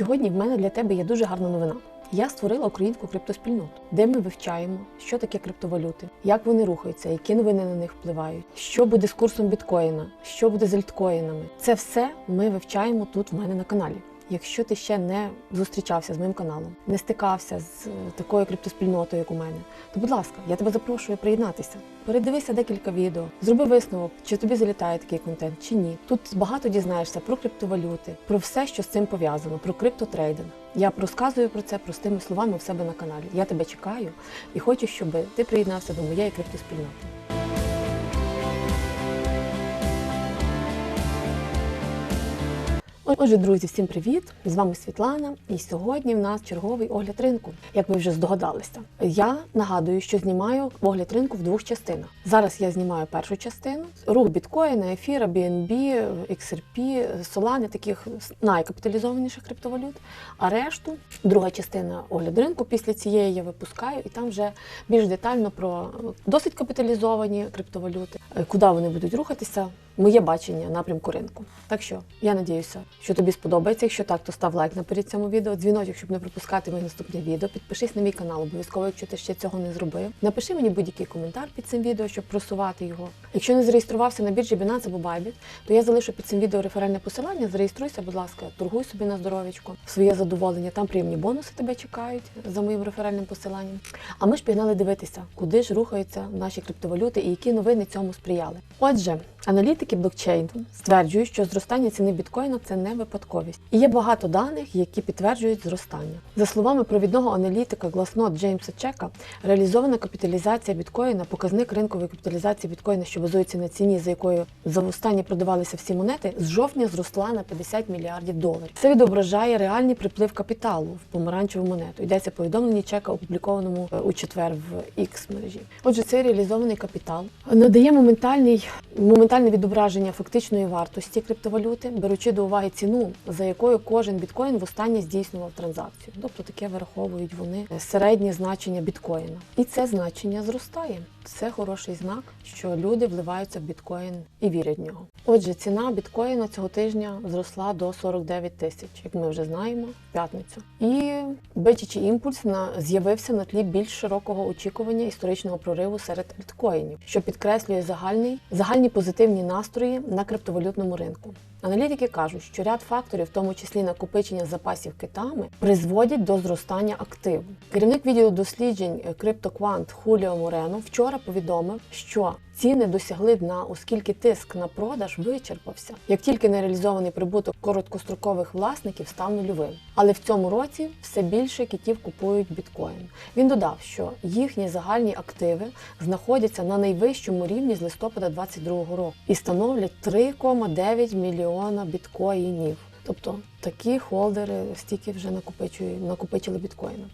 Сьогодні в мене для тебе є дуже гарна новина. Я створила українську криптоспільноту, де ми вивчаємо, що таке криптовалюти, як вони рухаються, які новини на них впливають, що буде з курсом біткоїна, що буде з альткоїнами. Це все ми вивчаємо тут в мене на каналі. Якщо ти ще не зустрічався з моїм каналом, не стикався з е, такою криптоспільнотою, як у мене, то будь ласка, я тебе запрошую приєднатися. Передивися декілька відео, зроби висновок, чи тобі залітає такий контент, чи ні. Тут багато дізнаєшся про криптовалюти, про все, що з цим пов'язано, про криптотрейдинг. Я розказую про це простими словами в себе на каналі. Я тебе чекаю і хочу, щоб ти приєднався до моєї криптоспільноти. Отже, друзі, всім привіт! З вами Світлана, і сьогодні в нас черговий огляд ринку, як ви вже здогадалися. Я нагадую, що знімаю огляд ринку в двох частинах. Зараз я знімаю першу частину: рух біткоїна, ефіра, BNB, XRP, Solana, таких найкапіталізованіших криптовалют. А решту, друга частина огляду ринку після цієї я випускаю, і там вже більш детально про досить капіталізовані криптовалюти, куди вони будуть рухатися, моє бачення напрямку ринку. Так що я надіюся, що тобі сподобається. Якщо так, то став лайк наперед цьому відео, дзвіночок, щоб не пропускати моє наступне відео. Підпишись на мій канал, обов'язково, якщо ти ще цього не зробив. Напиши мені будь-який коментар під цим відео, щоб просувати його. Якщо не зареєструвався на біржі Binance або Bybit, то я залишу під цим відео реферальне посилання. Зареєструйся, будь ласка, торгуй собі на здоров'ячко, своє задоволення. Там приємні бонуси тебе чекають за моїм реферальним посиланням. А ми ж пігнали дивитися, куди ж рухаються наші криптовалюти і які новини цьому сприяли. Отже, аналітики блокчейну стверджують, що зростання ціни біткоїна це не випадковість. І є багато даних, які підтверджують зростання. За словами провідного аналітика Glassnode Джеймса Чека, реалізована капіталізація біткоїна, показник ринкової капіталізації біткоїна, що базується на ціні, за якою за останні продавалися всі монети, з жовтня зросла на 50 мільярдів доларів. Це відображає реальний приплив капіталу в помаранчеву монету. Йдеться повідомлення чека, опублікованому е, у четвер в X мережі. Отже, цей реалізований капітал надає моментальний моментальне відображення фактичної вартості криптовалюти, беручи до уваги ціну, за якою кожен біткоін востаннє здійснював транзакцію. Тобто таке враховують вони середнє значення біткоїна. І це значення зростає. Це хороший знак, що люди вливаються в біткоін і вірять в нього. Отже, ціна біткоїна цього тижня зросла до 49 тисяч, як ми вже знаємо, в п'ятницю. І бичачий імпульс на з'явився на тлі більш широкого очікування історичного прориву серед альткоїнів, що підкреслює загальний загальні позитивні настрої на криптовалютному ринку. Аналітики кажуть, що ряд факторів, в тому числі накопичення запасів китами, призводять до зростання активу. Керівник відділу досліджень криптоквант Хуліо Морено вчора повідомив, що ціни досягли дна, оскільки тиск на продаж вичерпався. Як тільки нереалізований прибуток короткострокових власників став нульовим. Але в цьому році все більше китів купують біткоін. Він додав, що їхні загальні активи знаходяться на найвищому рівні з листопада 2022 року і становлять 3,9 мільйона біткоїнів. Тобто такі холдери стільки вже накопичили біткоїна.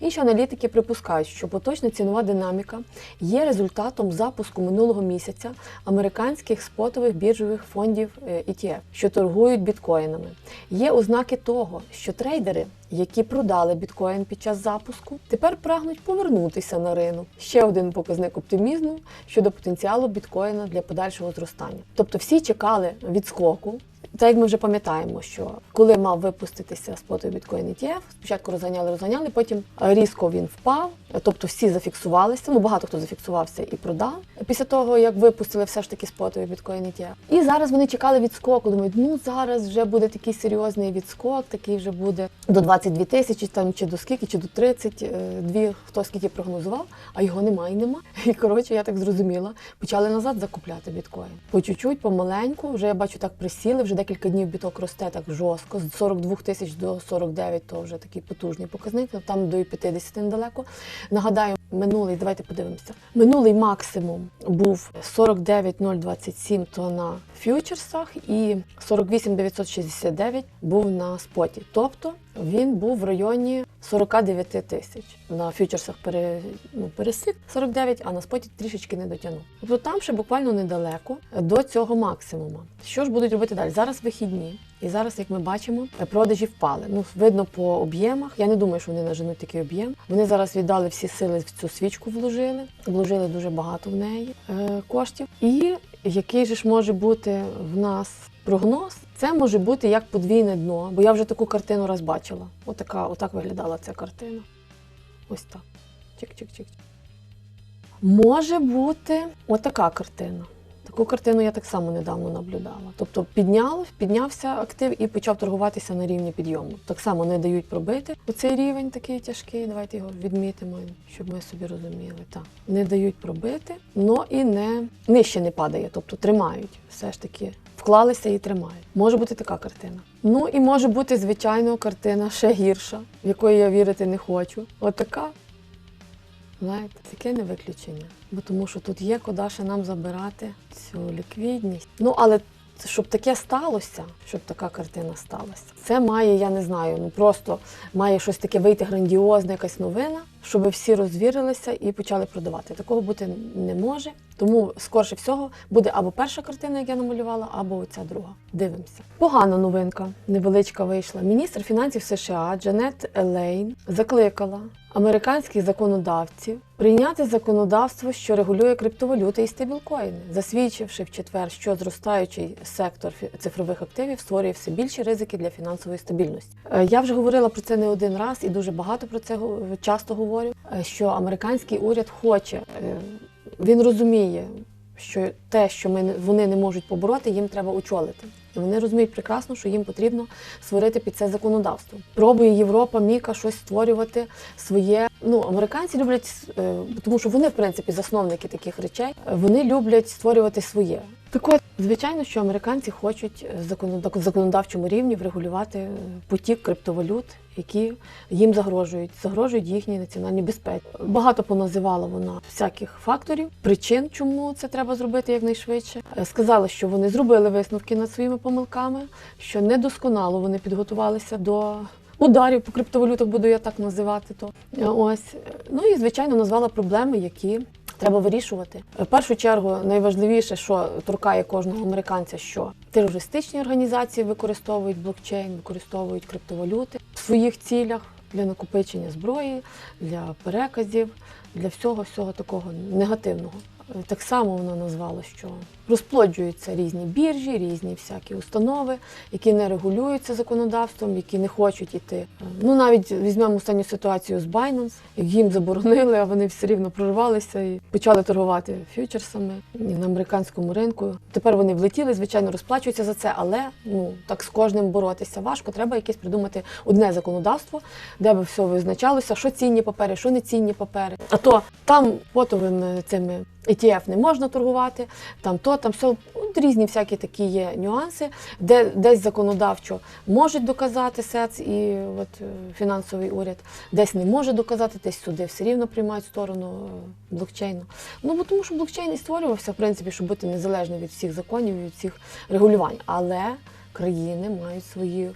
Інші аналітики припускають, що поточна цінова динаміка є результатом запуску минулого місяця американських спотових біржових фондів е, ETF, що торгують біткоїнами. Є ознаки того, що трейдери, які продали біткоін під час запуску, тепер прагнуть повернутися на ринок. Ще один показник оптимізму щодо потенціалу біткоїна для подальшого зростання. Тобто всі чекали відскоку. Так як ми вже пам'ятаємо, що коли мав випуститися спотовий біткоін ETF, спочатку розганяли, розганяли, потім різко він впав, тобто всі зафіксувалися. Ну багато хто зафіксувався і продав після того, як випустили все ж таки спотовий біткоін ETF. І зараз вони чекали відскоку. Думають, ну зараз вже буде такий серйозний відскок, такий вже буде до 22 тисячі, там чи до скільки, чи до 32, хто скільки прогнозував, а його немає і нема. І коротше, я так зрозуміла, почали назад закупляти біткоін. По чуть-чуть, помаленьку, вже я бачу, так присіли, вже декілька днів біток росте так жорстко. З 42 тисяч до 49 то вже такий потужний показник, там до 50 недалеко. Нагадаю, минулий, давайте подивимося. Минулий максимум був 49,027 то на фьючерсах і 48,969 був на споті. Тобто він був в районі 49 тисяч. На фьючерсах пере, ну, пересік 49, а на споті трішечки не дотягнув. Тобто там ще буквально недалеко до цього максимуму. Що ж будуть робити далі? Зараз вихідні. І зараз, як ми бачимо, продажі впали. Ну, видно по об'ємах. Я не думаю, що вони наженуть такий об'єм. Вони зараз віддали всі сили в цю свічку, вложили, вложили дуже багато в неї е, коштів. І який же ж може бути в нас Прогноз це може бути як подвійне дно, бо я вже таку картину раз бачила. Отака, отак виглядала ця картина. Ось так. Чик-чик-чик. Може бути отака картина. Таку картину я так само недавно наблюдала. Тобто підняв, піднявся актив і почав торгуватися на рівні підйому. Так само не дають пробити оцей рівень такий тяжкий. Давайте його відмітимо, щоб ми собі розуміли. Так, не дають пробити, але і не нижче не падає, тобто тримають. Все ж таки вклалися і тримають. Може бути така картина. Ну і може бути, звичайно, картина ще гірша, в якої я вірити не хочу. От така. Знаєте, таке не виключення. Бо тому що тут є куди ще нам забирати цю ліквідність. Ну але щоб таке сталося, щоб така картина сталася, це має, я не знаю, ну просто має щось таке вийти грандіозна, якась новина, щоб всі розвірилися і почали продавати. Такого бути не може. Тому, скорше всього, буде або перша картина, як я намалювала, або оця друга. Дивимося. Погана новинка, невеличка вийшла. Міністр фінансів США Джанет Елейн закликала американських законодавців прийняти законодавство, що регулює криптовалюти і стейблкоїни, засвідчивши в четвер, що зростаючий сектор цифрових активів створює все більші ризики для фінансової стабільності. Е, Я вже говорила про це не один раз і дуже багато про це часто говорю. Е, Що американський уряд хоче, е, він розуміє, що те, що ми вони не можуть побороти, їм треба очолити. І вони розуміють прекрасно, що їм потрібно створити під це законодавство. Пробує Європа, Міка щось створювати своє. Ну, американці люблять, е, тому що вони, в принципі, засновники таких речей. Вони люблять створювати своє. Так от, звичайно, що американці хочуть е, в законодавчому рівні врегулювати е, потік криптовалют, які їм загрожують, загрожують їхній національній безпеці. Багато поназивала вона всяких факторів, причин, чому це треба зробити якнайшвидше. Е, Сказали, що вони зробили висновки над своїми помилками, що недосконало вони підготувалися до. Ударів по криптовалютах буду я так називати то. Ось. Ну і звичайно назвала проблеми, які треба вирішувати. В першу чергу найважливіше, що торкає кожного американця, що терористичні організації використовують блокчейн, використовують криптовалюти в своїх цілях для накопичення зброї, для переказів, для всього всього такого негативного. Так само вона назвала, що розплоджуються різні біржі, різні всякі установи, які не регулюються законодавством, які не хочуть іти. Ну навіть візьмемо останню ситуацію з Binance, як їм заборонили, а вони все рівно прорвалися і почали торгувати фьючерсами на американському ринку. Тепер вони влетіли, звичайно, розплачуються за це, але ну так з кожним боротися важко. Треба якесь придумати одне законодавство, де би все визначалося, що цінні папери, що не цінні папери. А то там потовими цими ETF не можна торгувати, там то, там все. Різні всякі такі є нюанси, де десь законодавчо можуть доказати СЕЦ і от, е, фінансовий уряд, десь не може доказати, десь суди все рівно приймають сторону е, блокчейну. Ну бо тому, що блокчейн і створювався, в принципі, щоб бути незалежним від всіх законів, від всіх регулювань. Але країни мають свої е,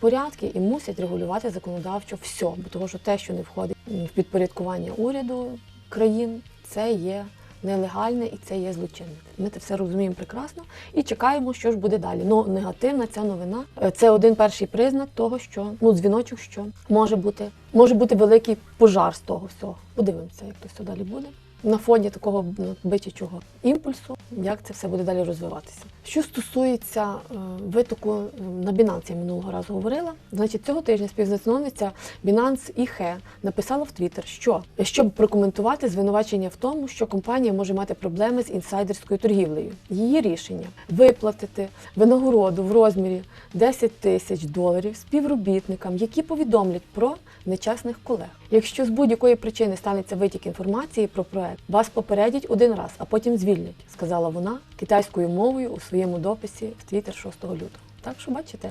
порядки і мусять регулювати законодавчо все, бо того, що те, що не входить в підпорядкування уряду країн, це є нелегальне і це є злочинне. Ми це все розуміємо прекрасно і чекаємо, що ж буде далі. Ну негативна ця новина. е, Це один перший признак того, що ну дзвіночок, що може бути, може бути великий пожар з того всього. Подивимося, як то все далі буде. На фоні такого ну, бичачого імпульсу, як це все буде далі розвиватися. Що стосується е, витоку на Binance, я минулого разу говорила. Значить, цього тижня співзасновниця Binance Іхе написала в Твіттер, що щоб прокоментувати звинувачення в тому, що компанія може мати проблеми з інсайдерською торгівлею. Її рішення виплатити винагороду в розмірі 10 тисяч доларів співробітникам, які повідомлять про нечесних колег. Якщо з будь-якої причини станеться витік інформації про проект, вас попередять один раз, а потім звільнять, сказала вона китайською мовою у своєму дописі в Твіттер 6 лютого. Так що бачите,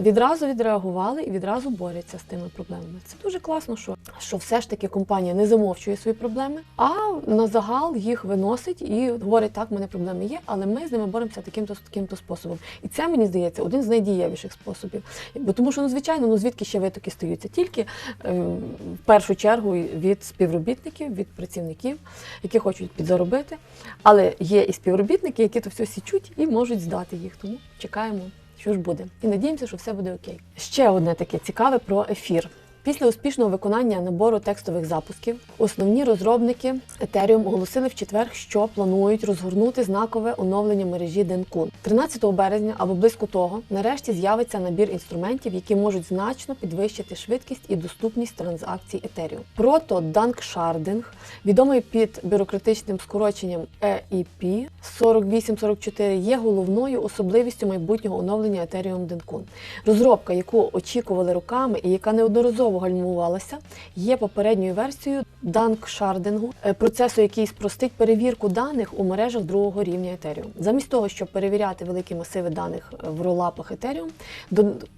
відразу відреагували і відразу борються з тими проблемами. Це дуже класно, що, що все ж таки компанія не замовчує свої проблеми, а на загал їх виносить і говорить, так, в мене проблеми є, але ми з ними боремося таким-то таким-то способом. І це мені здається один з найдієвіших способів. Бо тому, що ну звичайно, ну звідки ще витоки стаються? Тільки е, в першу чергу від співробітників, від працівників, які хочуть підзаробити. Але є і співробітники, які то все січуть і можуть здати їх. Тому чекаємо, що ж буде. І надіємося, що все буде окей. Ще одне таке цікаве про ефір. Після успішного виконання набору текстових запусків основні розробники Ethereum оголосили в четвер, що планують розгорнути знакове оновлення мережі Denkun. 13 березня або близько того нарешті з'явиться набір інструментів, які можуть значно підвищити швидкість і доступність транзакцій Ethereum. Прото Danksharding, відомий під бюрократичним скороченням EEP 4844, є головною особливістю майбутнього оновлення Ethereum Denkun. Розробка, яку очікували роками і яка неодноразово гальмувалася, є попередньою версією данкшардингу, е, процесу, який спростить перевірку даних у мережах другого рівня Ethereum. Замість того, щоб перевіряти великі масиви даних е, в ролапах Ethereum,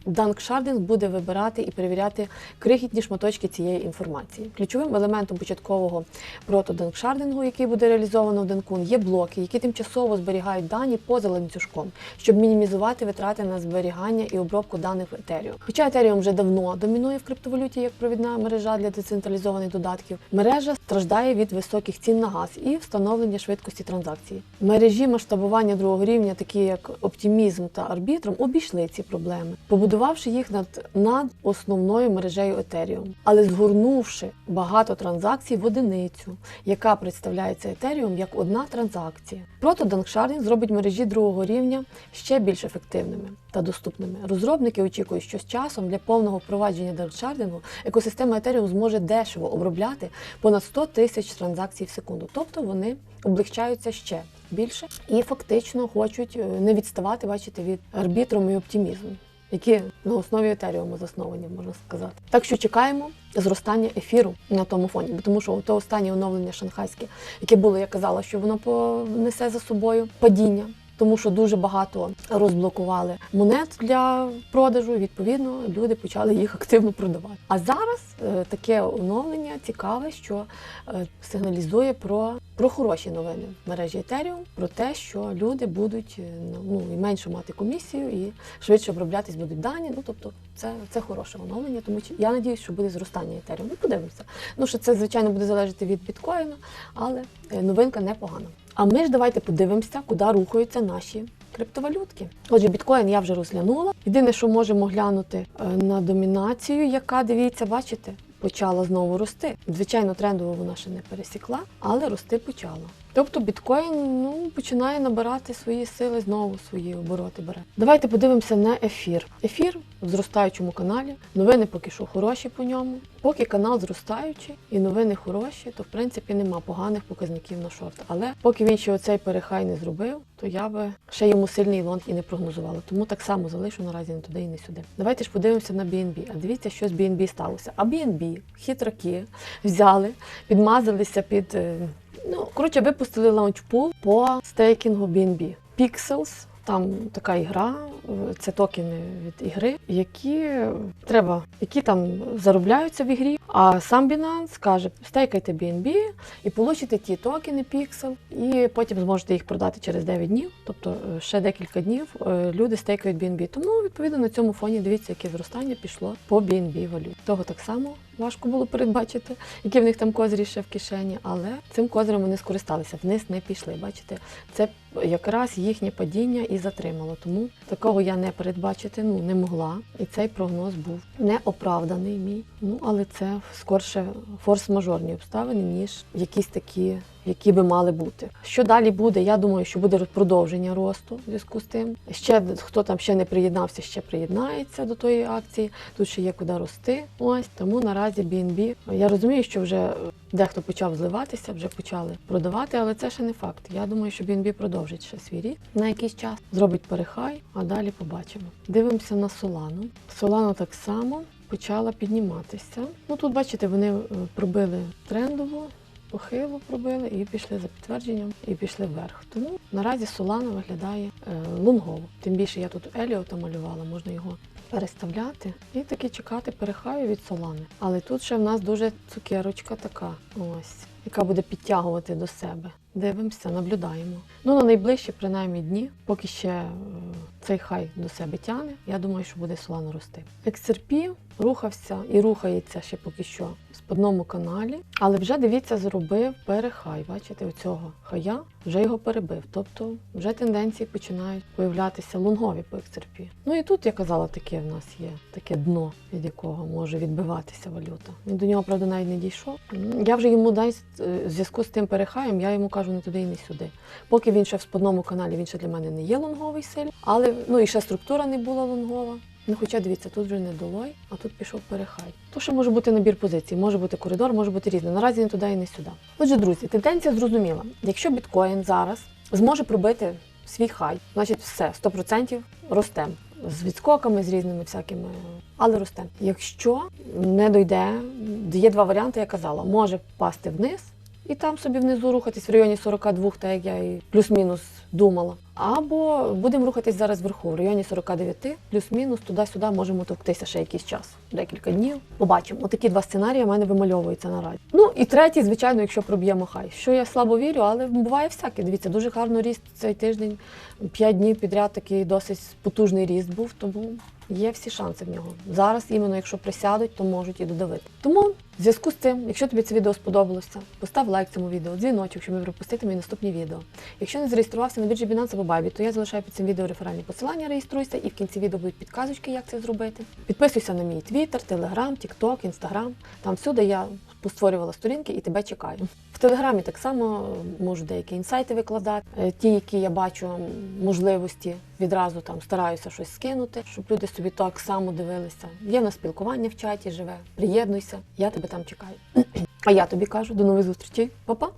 данкшардинг буде вибирати і перевіряти крихітні шматочки цієї інформації. Ключовим елементом початкового протоданкшардингу, який буде реалізовано в Данкун, є блоки, які тимчасово зберігають дані поза ланцюжком, щоб мінімізувати витрати на зберігання і обробку даних в Ethereum. Хоча Ethereum вже давно домінує в криптовалюті як провідна мережа для децентралізованих додатків, мережа страждає від високих цін на газ і встановлення швидкості транзакцій. Мережі масштабування другого рівня, такі як Optimism та Arbitrum, обійшли ці проблеми, побудувавши їх над, над основною мережею Ethereum, але згорнувши багато транзакцій в одиницю, яка представляється Ethereum як одна транзакція. Прото Danksharding зробить мережі другого рівня ще більш ефективними та доступними. Розробники очікують, що з часом для повного впровадження данкшардингу екосистема Ethereum зможе дешево обробляти понад 100 тисяч транзакцій в секунду. Тобто вони облегчаються ще більше і фактично хочуть е, не відставати, бачите, від арбітрум і оптимізму. Які на основі Етеріуму засновані, можна сказати. Так що чекаємо зростання ефіру на тому фоні, тому що то останнє оновлення шанхайське, яке було, я казала, що воно понесе за собою падіння тому що дуже багато розблокували монет для продажу. Відповідно, люди почали їх активно продавати. А зараз е, таке оновлення цікаве, що е, сигналізує про про хороші новини в мережі Ethereum, про те, що люди будуть е, ну і менше мати комісію, і швидше оброблятись будуть дані. Ну тобто, це це хороше оновлення. Тому я надіюсь, що буде зростання Ethereum. Ну, подивимося. Ну що це звичайно буде залежати від біткоїна, але новинка непогана. А ми ж давайте подивимося, куди рухаються наші криптовалютки. Отже, біткоін я вже розглянула. Єдине, що можемо глянути е, на домінацію, яка дивіться, бачите, почала знову рости. Звичайно, трендово вона ще не пересікла, але рости почала. Тобто біткоін ну, починає набирати свої сили, знову свої обороти бере. Давайте подивимося на ефір. Ефір в зростаючому каналі. Новини поки що хороші по ньому. Поки канал зростаючий і новини хороші, то в принципі нема поганих показників на шорт. Але поки він ще оцей перехай не зробив, то я би ще йому сильний лонг і не прогнозувала. Тому так само залишу наразі не туди і не сюди. Давайте ж подивимося на BNB. А дивіться, що з BNB сталося. А BNB, хитраки, взяли, підмазалися під. е, Ну, коротше, випустили лаунчпул по стейкінгу BNB. Pixels, там така ігра, це токени від ігри, які треба, які там заробляються в ігрі. А сам Binance каже, стейкайте BNB і получите ті токени Pixel, і потім зможете їх продати через 9 днів, тобто е, ще декілька днів е, люди стейкають BNB. Тому відповідно на цьому фоні дивіться, яке зростання пішло по BNB валют. Того так само важко було передбачити, які в них там козирі ще в кишені, але цим козирем вони скористалися, вниз не пішли. Бачите, це якраз їхнє падіння і затримало. Тому такого я не передбачити ну не могла. І цей прогноз був неоправданий мій. Ну але це скорше форс-мажорні обставини, ніж якісь такі які би мали бути. Що далі буде? Я думаю, що буде продовження росту в зв'язку з тим. Ще хто там ще не приєднався, ще приєднається до тої акції. Тут ще є куди рости. Ось тому наразі BNB. Я розумію, що вже дехто почав зливатися, вже почали продавати, але це ще не факт. Я думаю, що BNB продовжить ще свій ріст на якийсь час, зробить перехай, а далі побачимо. Дивимося на Солану. Солану так само. Почала підніматися. Ну тут, бачите, вони е, пробили трендову, похило пробили і пішли за підтвердженням, і пішли вверх. Тому наразі Солана виглядає е, лонгово. Тим більше я тут Еліота малювала, можна його переставляти і таки чекати перехаю від Солани. Але тут ще в нас дуже цукерочка така. Ось. яка буде підтягувати до себе. Дивимося, наблюдаємо. Ну, на найближчі, принаймні, дні, поки ще е, цей хай до себе тягне, я думаю, що буде солано рости. XRP рухався і рухається ще поки що в одному каналі, але вже дивіться, зробив перехай. Бачите, оцього хая вже його перебив. Тобто вже тенденції починають появлятися лонгові по XRP. Ну і тут я казала, таке в нас є таке дно, від якого може відбиватися валюта. Він до нього, правда, навіть не дійшов. Я вже йому дасть е, зв'язку з тим перехаєм, я йому кажу не туди і не сюди. Поки він ще в сподному каналі, він ще для мене не є лонговий сильно, але ну і ще структура не була лонгова. Ну, хоча дивіться, тут вже не долой, а тут пішов перехай. То ще може бути набір позицій, може бути коридор, може бути різне. Наразі не туди і не сюди. Отже, друзі, тенденція зрозуміла. Якщо біткоін зараз зможе пробити свій хай, значить все 100% ростем. З відскоками, з різними всякими, але росте. Якщо не дойде, є два варіанти, я казала, може впасти вниз і там собі внизу рухатись в районі 42, так як я і плюс-мінус думала. Або будемо рухатись зараз вверху, в районі 49, плюс-мінус, туди-сюди можемо товктися ще якийсь час, декілька днів. Побачимо. Отакі два сценарії в мене вимальовуються наразі. Ну і третій, звичайно, якщо проб'ємо хай. Що я слабо вірю, але буває всяке. Дивіться, дуже гарно ріст цей тиждень. П'ять днів підряд такий досить потужний ріст був, тому є всі шанси в нього. Зараз, іменно якщо присядуть, то можуть і додавити. Тому в зв'язку з цим, якщо тобі це відео сподобалося, постав лайк цьому відео, дзвіночок, щоб не пропустити мої наступні відео. Якщо не зареєструвався на біржі Binance або Bybit, то я залишаю під цим відео реферальні посилання, реєструйся, і в кінці відео будуть підказочки, як це зробити. Підписуйся на мій Twitter, Telegram, TikTok, Instagram. Там всюди я постворювала сторінки і тебе чекаю. В Телеграмі так само можу деякі інсайти викладати, е, ті, які я бачу можливості, відразу там стараюся щось скинути, щоб люди собі так само дивилися. Є на спілкування в чаті живе. Приєднуйся, я тебе там чекаю. А я тобі кажу до нових зустрічей. Па-па!